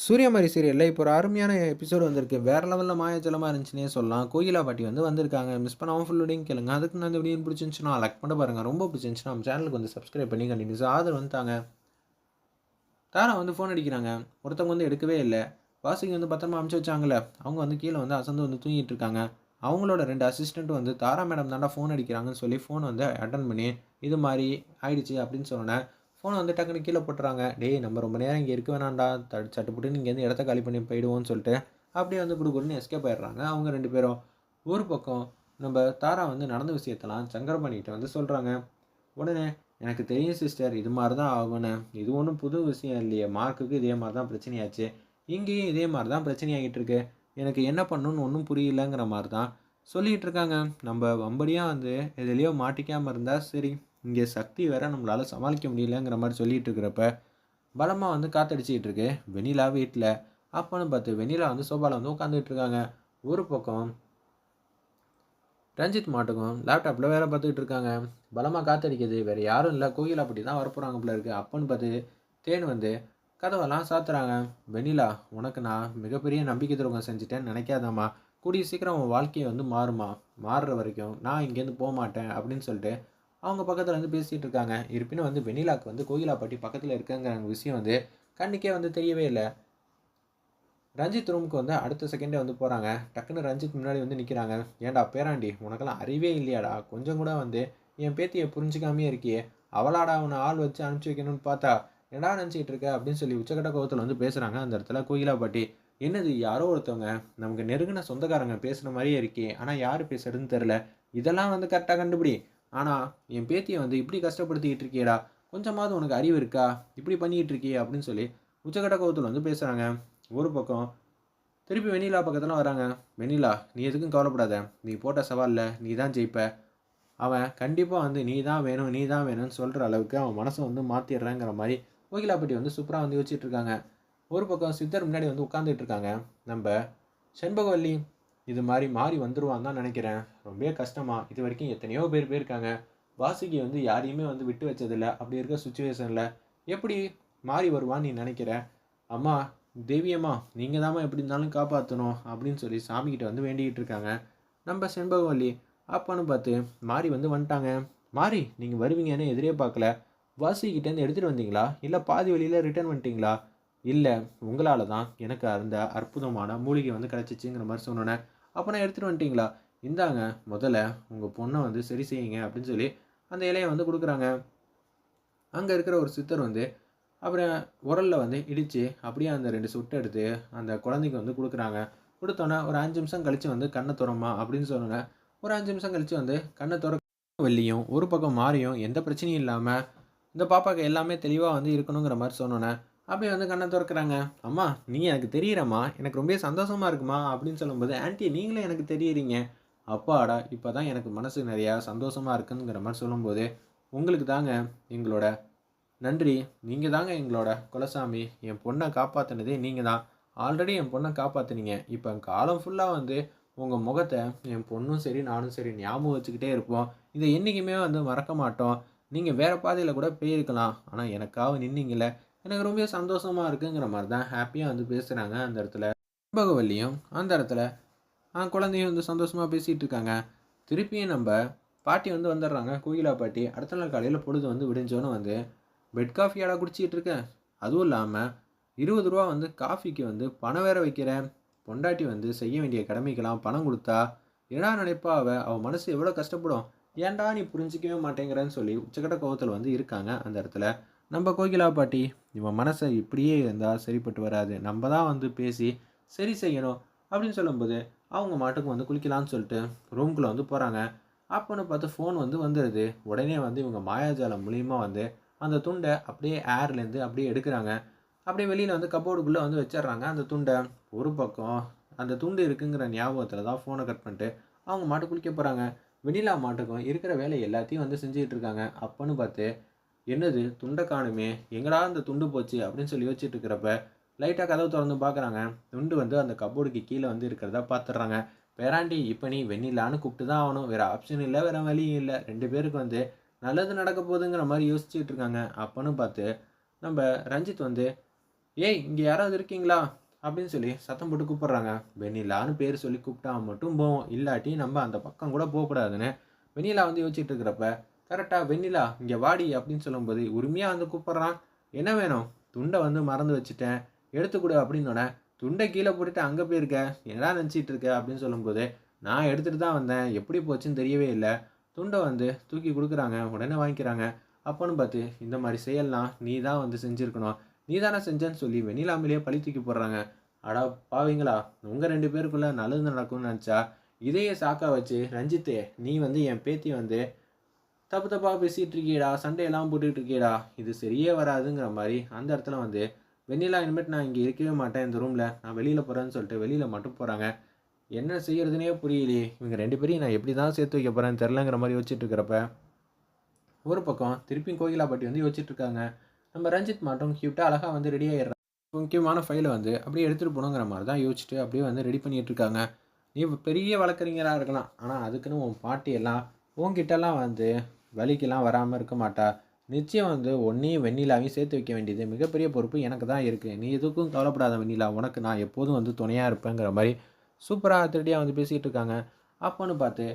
சூரியமாரி சீரியலில் இப்போ ஒரு அருமையான எபிசோடு வந்திருக்கு. வேறு லெவலில் மாயாஜலமாக இருந்துச்சுன்னே சொல்லலாம். கோகிலா பாட்டி வந்து வந்திருக்காங்க. மிஸ் பண்ணாமல் ஃபுல் வீடியும் கேளுங்க. அதுக்கு நான் இந்த வீடியோ பிடிச்சிருந்துச்சுன்னா லைக் பண்ண பாருங்கள் ரொம்ப பிடிச்சிருந்துச்சுன்னா நம்ம சேனலுக்கு வந்து சப்ஸ்கிரைப் பண்ணி கண்டினியூஸ் ஆதரவு வந்துட்டாங்க தாரா வந்து ஃபோன் அடிக்கிறாங்க. ஒருத்தவங்க வந்து எடுக்கவே இல்லை. வாசிக்கு வந்து பத்திரமா அமுச்சு வச்சாங்களே அவங்க வந்து கீழே வந்து அசந்து வந்து தூங்கிட்டு இருக்காங்க. அவங்களோட ரெண்டு அசிஸ்டண்ட் வந்து தாரா மேடம் தாண்டா ஃபோன் அடிக்கிறாங்கன்னு சொல்லி ஃபோன் வந்து அட்டன் பண்ணி இது மாதிரி ஆயிடுச்சு அப்படின்னு சொன்னேன் ஃபோனை வந்து டக்குன்னு கீழே போட்டுறாங்க. டேய் நம்ம ரொம்ப நேரம் இங்கே இருக்க வேணாம்டா. தடு சட்டுப்புட்டு இங்கேருந்து இடத்த காலி பண்ணி போயிடுவோம்னு சொல்லிட்டு அப்படியே வந்து குடுகுடுன்னு எஸ்கேப் ஆயிடுறாங்க. அவங்க ரெண்டு பேரும் ஒரு பக்கம் நம்ம தாரா வந்து நடந்த விஷயத்தெல்லாம் சங்கரமணிகிட்ட வந்து சொல்கிறாங்க உடனே எனக்கு தெரியும் சிஸ்டர் இது மாதிரி தான் ஆகும்னு. இது ஒன்றும் புது விஷயம் இல்லையே. மார்க்குக்கு இதே மாதிரி தான் பிரச்சனையாச்சு. இங்கேயும் இதே மாதிரி தான் பிரச்சனையாகிட்டு இருக்கு. எனக்கு என்ன பண்ணணும்னு ஒன்றும் புரியலங்கிற மாதிரி தான் சொல்லிகிட்டு இருக்காங்க. நம்ம வம்படியாக வந்து எதுலேயோ மாட்டிக்காமல் இருந்தால் சரி. இங்கே சக்தி வேற நம்மளால் சமாளிக்க முடியலங்கிற மாதிரி சொல்லிட்டு இருக்கிறப்ப பலமாக வந்து காத்தடிச்சிக்கிட்டு இருக்கு. வெனிலா வீட்டில் அப்போன்னு பார்த்து வெனிலா வந்து சோபாவில் வந்து உட்காந்துட்டு இருக்காங்க. ஒரு பக்கம் ரஞ்சித் மாட்டுக்கும் லேப்டாப்பில் வேலை பார்த்துக்கிட்டு இருக்காங்க. பலமாக காத்தடிக்குது. வேறு யாரும் இல்லை. கோயில் அப்படி தான் வரப்போகிறாங்க போல இருக்குது அப்போன்னு பார்த்து தேன் வந்து கதவெல்லாம் சாத்துறாங்க. வெனிலா உனக்கு நான் மிகப்பெரிய நம்பிக்கை துரோகம் செஞ்சுட்டேன்னு நினைக்காதாம்மா. கூடிய சீக்கிரம் உன் வாழ்க்கையை வந்து மாறுமா. மாறுற வரைக்கும் நான் இங்கேருந்து போக மாட்டேன் அப்படின்னு சொல்லிட்டு அவங்க பக்கத்தில் வந்து பேசிகிட்டு இருக்காங்க. இருப்பினும் வந்து வெண்ணிலாக்கு வந்து கோகிலாப்பட்டி பக்கத்தில் இருக்குங்கிற விஷயம் வந்து கண்ணுக்கே வந்து தெரியவே இல்லை. ரஞ்சித் ரூமுக்கு வந்து அடுத்த செகண்டே வந்து போகிறாங்க டக்குன்னு ரஞ்சித் முன்னாடி வந்து நிற்கிறாங்க ஏன்டா பேராண்டி உனக்கெல்லாம் அறிவே இல்லையாடா? கொஞ்சம் கூட வந்து என் பேத்தியை புரிஞ்சுக்காமே இருக்கியே. அவளாடா அவனை ஆள் வச்சு அனுப்பிச்சி வைக்கணும்னு பார்த்தா என்னடா நினச்சிக்கிட்டு இருக்க? அப்படின்னு சொல்லி உச்சக்கட்ட கோவத்தில் வந்து பேசுகிறாங்க அந்த இடத்துல கோயிலா பாட்டி என்னது யாரோ ஒருத்தவங்க? நமக்கு நெருங்கின சொந்தக்காரங்க பேசுன மாதிரியே இருக்கே. ஆனால் யார் பேசுறதுன்னு தெரில இதெல்லாம் வந்து கரெக்டாக கண்டுபிடி. ஆனால் என் பேத்தியை வந்து இப்படி கஷ்டப்படுத்திக்கிட்டு இருக்கியடா. கொஞ்சமாவது உனக்கு அறிவு இருக்கா? இப்படி பண்ணிக்கிட்டு இருக்கியே அப்படின்னு சொல்லி உச்சக்கட்ட கோபத்தில் வந்து பேசுகிறாங்க ஒரு பக்கம் திருப்பி வெண்ணிலா பக்கத்தில் வராங்க. வெண்ணிலா நீ எதுக்கும் கவலைப்படாத. நீ போட்ட சவாலில் நீ தான் ஜெயிப்ப. அவன் கண்டிப்பாக வந்து நீ தான் வேணும் நீ தான் வேணும்னு சொல்கிற அளவுக்கு அவன் மனசை வந்து மாற்றிடுறேங்கிற மாதிரி கோகிலாப்பட்டி வந்து சூப்பராக வந்து யோசிச்சுட்டு இருக்காங்க. ஒரு பக்கம் சித்தர் முன்னாடி வந்து உட்காந்துட்டு இருக்காங்க. நம்ம செண்பகவல்லி இது மாதிரி மாறி வந்துடுவான்னு தான் நினைக்கிறேன். ரொம்பவே கஷ்டமா. இது வரைக்கும் எத்தனையோ பேர் போயிருக்காங்க. வாசுகி வந்து யாரையுமே வந்து விட்டு வச்சதில்ல. அப்படி இருக்க சுச்சுவேஷனில் எப்படி மாறி வருவான்னு நீ நினைக்கிற? அம்மா தேவியம்மா நீங்கள் தாம்மா எப்படி இருந்தாலும் காப்பாற்றணும் அப்படின்னு சொல்லி சாமிக்கிட்ட வந்து வேண்டிக்கிட்டு இருக்காங்க. நம்ம செண்பகவல்லி அப்போன்னு பார்த்து மாறி வந்து வந்துட்டாங்க. மாறி நீங்கள் வருவீங்கன்னு எதிரே பார்க்கல. வாசிக்கிட்டேருந்து எடுத்துகிட்டு வந்தீங்களா? இல்லை பாதி வழியில் ரிட்டர்ன் வந்துட்டிங்களா? இல்லை உங்களால் தான் எனக்கு அந்த அற்புதமான மூலிகை வந்து கிடச்சிச்சிங்கிற மாதிரி சொன்னோன்னே அப்போ நான் எடுத்துகிட்டு வந்துட்டீங்களா? இந்தாங்க முதல்ல உங்கள் பொண்ணை வந்து சரி செய்யுங்க அப்படின்னு சொல்லி அந்த இலையை வந்து கொடுக்குறாங்க. அங்கே இருக்கிற ஒரு சித்தர் வந்து அப்புறம் உரலில் வந்து இடித்து அப்படியே அந்த ரெண்டு சுட்டு எடுத்து அந்த குழந்தைக்கு வந்து கொடுக்குறாங்க. கொடுத்தோன்னே ஒரு அஞ்சு நிமிஷம் கழித்து வந்து கண்ணை துறமா அப்படின்னு சொன்னாங்க ஒரு அஞ்சு நிமிஷம் கழித்து வந்து கண்ணை துற வெள்ளியும் ஒரு பக்கம் மாறியும் எந்த பிரச்சனையும் இல்லாமல் இந்த பாப்பாவுக்கு எல்லாமே தெளிவாக வந்து இருக்கணுங்கிற மாதிரி சொன்னோன்னே அப்படியே வந்து கண்ணை திறக்கிறாங்க. அம்மா நீங்கள் எனக்கு தெரியிறம்மா. எனக்கு ரொம்ப சந்தோஷமாக இருக்குமா? அப்படின்னு சொல்லும்போது ஆன்ட்டி நீங்களே எனக்கு தெரியுறீங்க. அப்பாடா இப்போ தான் எனக்கு மனசு நிறையா சந்தோஷமாக இருக்குங்கிற மாதிரி சொல்லும்போது உங்களுக்கு தாங்க எங்களோட நன்றி. நீங்கள் தாங்க எங்களோட குலசாமி. என் பொண்ணை காப்பாற்றினதே நீங்கள் தான். ஆல்ரெடி என் பொண்ணை காப்பாற்றினீங்க இப்போ காலம் ஃபுல்லாக வந்து உங்கள் முகத்தை என் பொண்ணும் சரி நானும் சரி ஞாபகம் வச்சுக்கிட்டே இருப்போம். இதை என்றைக்குமே வந்து மறக்க மாட்டோம். நீங்கள் வேறு பாதையில் கூட போயிருக்கலாம். ஆனால் எனக்காக நின்னீங்களே எனக்கு ரொம்ப சந்தோஷமாக இருக்குங்கிற மாதிரி தான் ஹாப்பியாக வந்து பேசுகிறாங்க அந்த இடத்துல. பகவல்லியும் அந்த இடத்துல ஆ குழந்தையும் வந்து சந்தோஷமாக பேசிகிட்டு இருக்காங்க. திருப்பியும் நம்ம பாட்டி வந்து வந்துடுறாங்க கோயிலா பாட்டி. அடுத்த நாள் காலையில் பொழுது வந்து விடிஞ்சோன்னு வந்து பெட் காஃபியாடா குடிச்சிட்டு இருக்கேன். அதுவும் இல்லாமல் இருபது ரூபா வந்து காஃபிக்கு வந்து பணம் வேற வைக்கிறேன். பொண்டாட்டி வந்து செய்ய வேண்டிய கடமைக்கெல்லாம் பணம் கொடுத்தா என்ன நினைப்பா அவள் அவள் மனசு எவ்வளோ கஷ்டப்படும். ஏன்டா நீ புரிஞ்சிக்கவே மாட்டேங்கிறேன்னு சொல்லி உச்சக்கட்ட கோவத்தில் வந்து இருக்காங்க அந்த இடத்துல. நம்ம கோகிலா பாட்டி இவன் மனசை இப்படியே இருந்தால் சரிப்பட்டு வராது. நம்ம தான் வந்து பேசி சரி செய்யணும் அப்படின்னு சொல்லும்போது அவங்க மாட்டுக்கு வந்து குளிக்கலாம்னு சொல்லிட்டு ரூம்குள்ளே வந்து போகிறாங்க அப்போன்னு பார்த்து ஃபோன் வந்து வந்துடுது உடனே வந்து இவங்க மாயாஜாலம் மூலியமாக வந்து அந்த துண்டை அப்படியே ஏர்லேருந்து அப்படியே எடுக்கிறாங்க. அப்படியே வெளியில் வந்து கபோர்டுக்குள்ளே வந்து வச்சிடுறாங்க. அந்த துண்டை ஒரு பக்கம் அந்த துண்டு இருக்குங்கிற ஞாபகத்தில் தான் ஃபோனை கட் பண்ணிட்டு அவங்க மாட்டு குளிக்க போகிறாங்க வெண்ணிலா மாட்டுக்கும் இருக்கிற வேலை எல்லாத்தையும் வந்து செஞ்சுக்கிட்டு இருக்காங்க. அப்போன்னு பார்த்து என்னது துண்டை காணுமே? எங்கடா அந்த துண்டு போச்சு? அப்படின்னு சொல்லி யோசிச்சுட்டு இருக்கிறப்ப லைட்டாக கதவு திறந்து பார்க்குறாங்க துண்டு வந்து அந்த கபோர்டுக்கு கீழே வந்து இருக்கிறதா பார்த்துட்றாங்க பேராண்டி இப்போ நீ வெண்ணிலான்னு கூப்பிட்டு தான் ஆகணும். வேறு ஆப்ஷன் இல்லை வேறு வழியும் இல்லை. ரெண்டு பேருக்கு வந்து நல்லது நடக்க போகுதுங்கிற மாதிரி யோசிச்சுட்டு இருக்காங்க. அப்போன்னு பார்த்து நம்ம ரஞ்சித் வந்து ஏய் இங்கே யாராவது இருக்கீங்களா? அப்படின்னு சொல்லி சத்தம் போட்டு கூப்பிட்றாங்க. வெண்ணிலான்னு பேர் சொல்லி கூப்பிட்டா மட்டும் போவோம். இல்லாட்டி நம்ம அந்த பக்கம் கூட போகக்கூடாதுன்னு வெண்ணிலா வந்து யோசிச்சுட்டு இருக்கிறப்ப கரெக்டாக வெண்ணிலா இங்கே வாடி அப்படின்னு சொல்லும்போது உரிமையாக வந்து கூப்பிட்றான். என்ன வேணும்? துண்டை வந்து மறந்து வச்சுட்டேன். எடுத்து கொடு துண்டை கீழே போட்டுட்டு அங்கே போயிருக்க? என்னடா நினச்சிட்டு இருக்க? அப்படின்னு சொல்லும்போது நான் எடுத்துகிட்டு தான் வந்தேன். எப்படி போச்சுன்னு தெரியவே இல்லை. துண்டை வந்து தூக்கி கொடுக்குறாங்க. உடனே வாங்கிக்கிறாங்க. அப்போன்னு பார்த்து இந்த மாதிரி செயல்லாம் நீ தான் வந்து செஞ்சுருக்கணும். நீ தானே செஞ்சேன்னு சொல்லி வெண்ணிலாமிலேயே பழி தூக்கி போடுறாங்க. அடா பாவீங்களா? உங்கள் ரெண்டு பேருக்குள்ளே நல்லது நடக்கும்னு நினச்சா இதையே சாக்கா வச்சு ரஞ்சித்தே நீ வந்து என் பேத்தி வந்து தப்பு தப்பாக பேசிகிட்டு இருக்கீடா சண்டையெல்லாம் போட்டுக்கிட்டு இருக்கீடா இது சரியே வராதுங்கிற மாதிரி அந்த இடத்துல வந்து வெண்ணிலா இனிமேட்டு நான் இங்கே இருக்கவே மாட்டேன் இந்த ரூமில் நான் வெளியில் போகிறேன்னு சொல்லிட்டு வெளியில் மட்டும் போகிறாங்க என்ன செய்கிறதுனே புரியலையே. இவங்க ரெண்டு பேரையும் நான் எப்படி தான் சேர்த்து வைக்க போகிறேன் தெரிலங்கிற மாதிரி யோசிச்சுட்டு இருக்கிறப்ப ஒரு பக்கம் திருப்பியும் கோகிலாப்பட்டி வந்து யோசிச்சுட்டு இருக்காங்க. நம்ம ரஞ்சித் மட்டும் கியூட்டாக அழகாக வந்து ரெடி ஆகிடுறாங்க முக்கியமான ஃபைலை வந்து அப்படியே எடுத்துகிட்டு போகணுங்கிற மாதிரி தான் யோசிச்சுட்டு அப்படியே வந்து ரெடி பண்ணிகிட்டு இருக்காங்க. நீ பெரிய வழக்கறிஞராக இருக்கலாம். ஆனால் அதுக்குன்னு உன் பாட்டி எல்லாம் உன்கிட்டலாம் வந்து வலிக்கெல்லாம் வராமல் இருக்க மாட்டா. நிச்சயம் வந்து ஒன்றையும் வெண்ணிலாவையும் சேர்த்து வைக்க வேண்டியது மிகப்பெரிய பொறுப்பு எனக்கு தான் இருக்குது நீ எதுக்கும் கவலைப்படாத வெண்ணிலா உனக்கு நான் எப்போதும் வந்து துணையாக இருப்பேங்கிற மாதிரி சூப்பராக திருடியாக வந்து பேசிகிட்டு இருக்காங்க. அப்போன்னு பார்த்து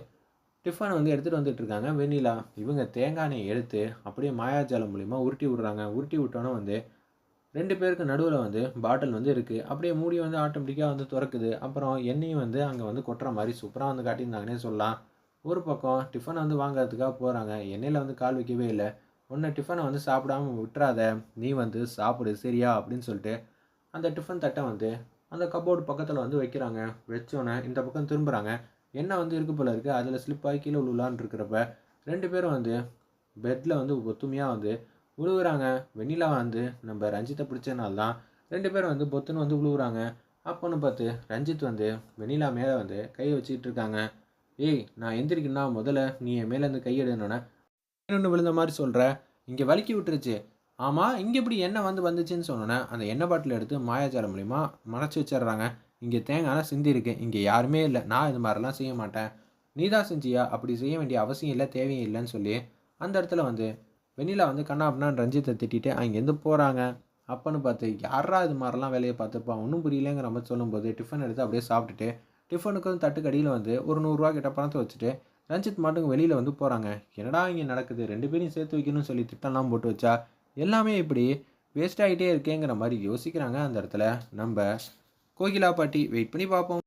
டிஃபன் வந்து எடுத்துகிட்டு வந்துட்டுருக்காங்க வெண்ணிலா. இவங்க தேங்காய் எடுத்து அப்படியே மாயாஜாலம் மூலிமா உருட்டி விடுறாங்க. உருட்டி விட்டோன்னே வந்து ரெண்டு பேருக்கு நடுவில் வந்து பாட்டில் வந்து இருக்குது அப்படியே மூடி வந்து ஆட்டோமேட்டிக்காக வந்து திறக்குது. அப்புறம் எண்ணெயும் வந்து அங்கே வந்து கொட்டுற மாதிரி சூப்பராக வந்து காட்டியிருந்தாங்கன்னே சொல்லலாம். ஒரு பக்கம் டிஃபனை வந்து வாங்குறதுக்காக போகிறாங்க எண்ணெயில் வந்து கால் வைக்கவே இல்லை. உன்னை டிஃபனை வந்து சாப்பிடாம விட்டுறாத. நீ வந்து சாப்பிடு சரியா? அப்படின்னு சொல்லிட்டு அந்த டிஃபன் தட்டை வந்து அந்த கபோர்டு பக்கத்தில் வந்து வைக்கிறாங்க. வச்சோன்னே இந்த பக்கம் திரும்புகிறாங்க என்ன வந்து இருக்கு போல இருக்குது அதில் ஸ்லிப் ஆகி கீழே விழுலான்னு இருக்கிறப்ப ரெண்டு பேரும் வந்து பெட்டில் வந்து ஒத்துமையாக வந்து விழுகுறாங்க வெண்ணிலா வந்து நம்ம ரஞ்சித்தை பிடிச்சனால தான். ரெண்டு பேரும் வந்து பொத்துன்னு வந்து விழுகுறாங்க அப்போன்னு பார்த்து ரஞ்சித் வந்து வெண்ணிலா மேலே வந்து கை வச்சுக்கிட்டு இருக்காங்க. ஏய் நான் எந்திரிக்கணும்னா முதல்ல நீ என் மேலேருந்து கையெடுனோன்னே ஒன்று விழுந்த மாதிரி சொல்கிற இங்கே வலிக்கி விட்டுருச்சு. ஆமாம் இங்கே இப்படி எண்ணெய் வந்து வந்துச்சுன்னு சொன்னோன்னே அந்த எண்ணெய் பாட்டில் எடுத்து மாயாச்சாரம் மூலிமா மறைச்சி வச்சிடுறாங்க. இங்கே தேங்காய்லாம் சிந்தி இருக்கு. இங்கே யாருமே இல்லை. நான் இது மாதிரிலாம் செய்ய மாட்டேன். நீ தான் செஞ்சியா? அப்படி செய்ய வேண்டிய அவசியம் இல்லை தேவையும் இல்லைன்னு சொல்லி அந்த இடத்துல வந்து வெண்ணிலா வந்து கண்ணா அப்படின்னா ரஞ்சித்தை திட்டிட்டு அங்கேருந்து போகிறாங்க அப்பன்னு பார்த்து யாரா இது மாதிரிலாம் வேலையை பார்த்துப்பா ஒன்றும் புரியலங்கிற மாதிரி சொல்லும்போது டிஃபன் எடுத்து அப்படியே சாப்பிட்டுட்டு டிஃபனுக்கு வந்து தட்டுக்கடியில் வந்து ஒரு நூறுரூவா கிட்ட பணத்தை வச்சுட்டு ரஞ்சித் மாட்டுக்கு வெளியில் வந்து போகிறாங்க என்னடா இங்கே நடக்குது? ரெண்டு பேரையும் சேர்த்து வைக்கணும்னு சொல்லி திட்டம்லாம் போட்டு வச்சா எல்லாமே இப்படி வேஸ்ட் ஆகிட்டே இருக்கேங்கிற மாதிரி யோசிக்கிறாங்க அந்த இடத்துல. நம்ம கோகிலா பாட்டி வெயிட் பண்ணி பார்ப்போம்.